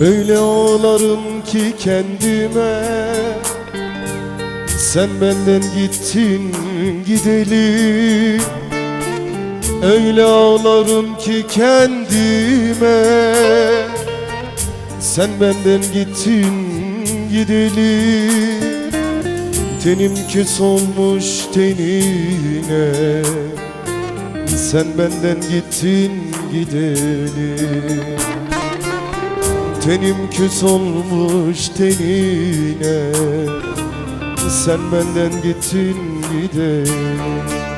Öyle ağlarım ki kendime. Sen benden gittin gideli Öyle ağlarım ki kendime. Sen benden gittin gideli Tenim küs olmuş tenine. Sen benden gittin gideli Tenim küs olmuş tenine Sen benden gittin gideli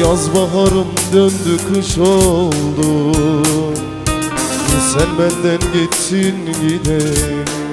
Yaz baharım döndü kış oldu. Sen benden gitsin gidelim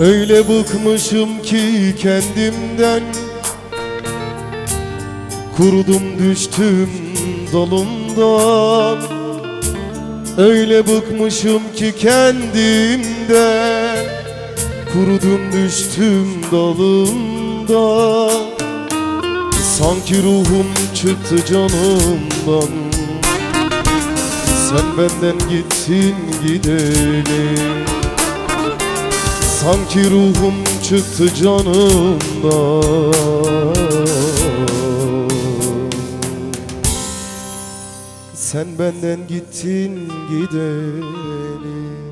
Öyle bıkmışım ki kendimden. Kurudum düştüm dalımdan. Öyle bıkmışım ki kendimden. Kurudum düştüm dalımdan. Sanki ruhum çıktı canımdan. Sen benden gittin gidelim Sanki ruhum çıktı canımdan. Sen benden gittin gidelim